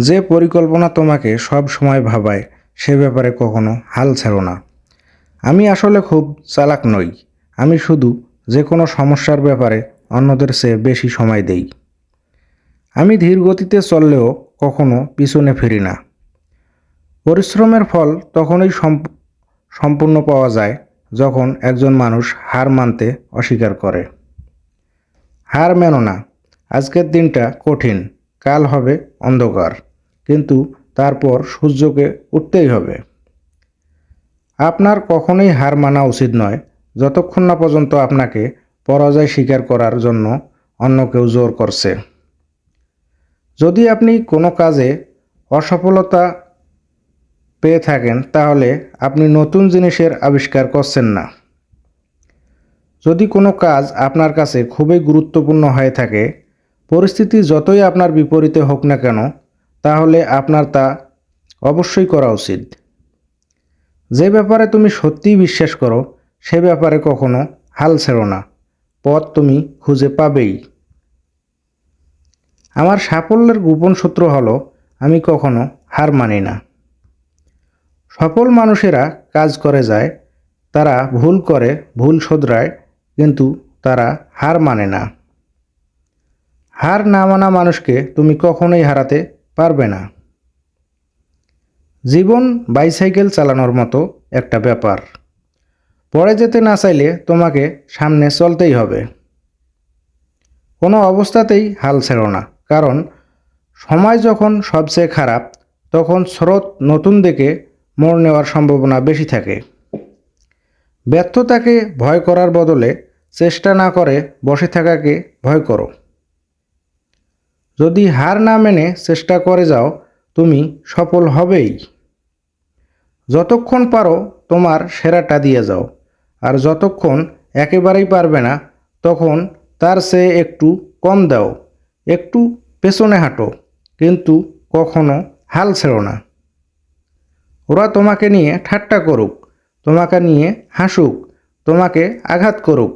যে পরিকল্পনা তোমাকে সব সময় ভাবায়, সে ব্যাপারে কখনো হাল ছাড়ো না। আমি আসলে খুব চালাক নই। আমি শুধু যে কোনো সমস্যার ব্যাপারে অন্যদের চেয়ে বেশি সময় দেই। আমি ধীর গতিতে চললেও কখনো পিছনে ফিরি না। পরিশ্রমের ফল তখনই সম্প- সম্পূর্ণ পাওয়া যায় যখন একজন মানুষ হার মানতে অস্বীকার করে। হার মেনো না। আজকের দিনটা কঠিন। কাল হবে অন্ধকার, কিন্তু তারপর সূর্যকে উঠতেই হবে। আপনার কখনোই হার মানা উচিত নয়, যতক্ষণ না পর্যন্ত আপনাকে পরাজয় স্বীকার করার জন্য অন্য কেউ জোর করছে। যদি আপনি কোনো কাজে অসফলতা পেয়ে থাকেন, তাহলে আপনি নতুন জিনিসের আবিষ্কার করছেন না। যদি কোনো কাজ আপনার কাছে খুবই গুরুত্বপূর্ণ হয়ে থাকে পরিস্থিতি যতই আপনার বিপরীতে হোক না কেন, তাহলে আপনার তা অবশ্যই করা উচিত। যে ব্যাপারে তুমি সত্যিই বিশ্বাস করো, সে ব্যাপারে কখনো হাল ছেড়ো না। পথ তুমি খুঁজে পাবেই। আমার সাফল্যের গোপন সূত্র হলো, আমি কখনো হার মানি না। সফল মানুষেরা কাজ করে যায়, তারা ভুল করে, ভুল শোধরায়, কিন্তু তারা হার মানে না। হার না মানা মানুষকে তুমি কখনোই হারাতে পারবে না। জীবন বাইসাইকেল চালানোর মতো একটা ব্যাপার। পরে যেতে না চাইলে তোমাকে সামনে চলতেই হবে। কোনো অবস্থাতেই হাল ছেড়ো না, কারণ সময় যখন সবচেয়ে খারাপ, তখন স্রোত নতুন দিকে মোড় নেওয়ার সম্ভাবনা বেশি থাকে। ব্যর্থতাকে ভয় করার বদলে চেষ্টা না করে বসে থাকাকে ভয় করো। যদি হার না মেনে চেষ্টা করে যাও, তুমি সফল হবেই। যতক্ষণ পারো তোমার সেরাটা দিয়ে যাও, আর যতক্ষণ একেবারেই পারবে না, তখন তার চেয়ে একটু কম দাও, একটু পেছনে হাঁটো, কিন্তু কখনো হাল ছেড়ো না। ওরা তোমাকে নিয়ে ঠাট্টা করুক, তোমাকে নিয়ে হাসুক, তোমাকে আঘাত করুক,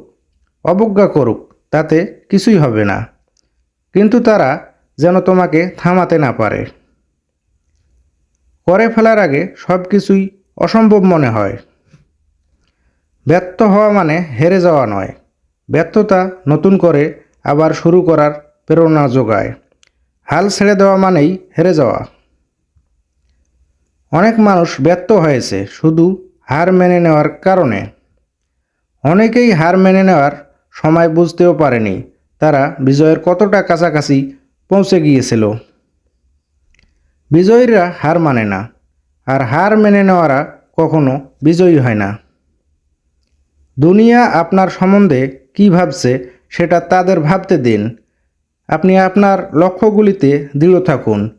অবজ্ঞা করুক, তাতে কিছুই হবে না। কিন্তু তারা যেন তোমাকে থামাতে না পারে। করে ফেলার আগে সব কিছুই অসম্ভব মনে হয়। ব্যর্থ হওয়া মানে হেরে যাওয়া নয়। ব্যর্থতা নতুন করে আবার শুরু করার প্রেরণা যোগায়। হাল ছেড়ে দেওয়া মানেই হেরে যাওয়া। অনেক মানুষ ব্যর্থ হয়েছে শুধু হার মেনে নেওয়ার কারণে। অনেকেই হার মেনে নেওয়ার সময় বুঝতেও পারেনি। তারা বিজয়ের কতটা কাছাকাছি পৌঁছে গিয়েছিল? বিজয়ীরা হার মানে না, আর হার মেনে নেওয়ারা কখনো বিজয়ী হয় না। দুনিয়া আপনার সম্বন্ধে কি ভাবছে সেটা তাদের ভাবতে দিন। আপনি আপনার লক্ষ্যগুলিতে দৃঢ় থাকুন।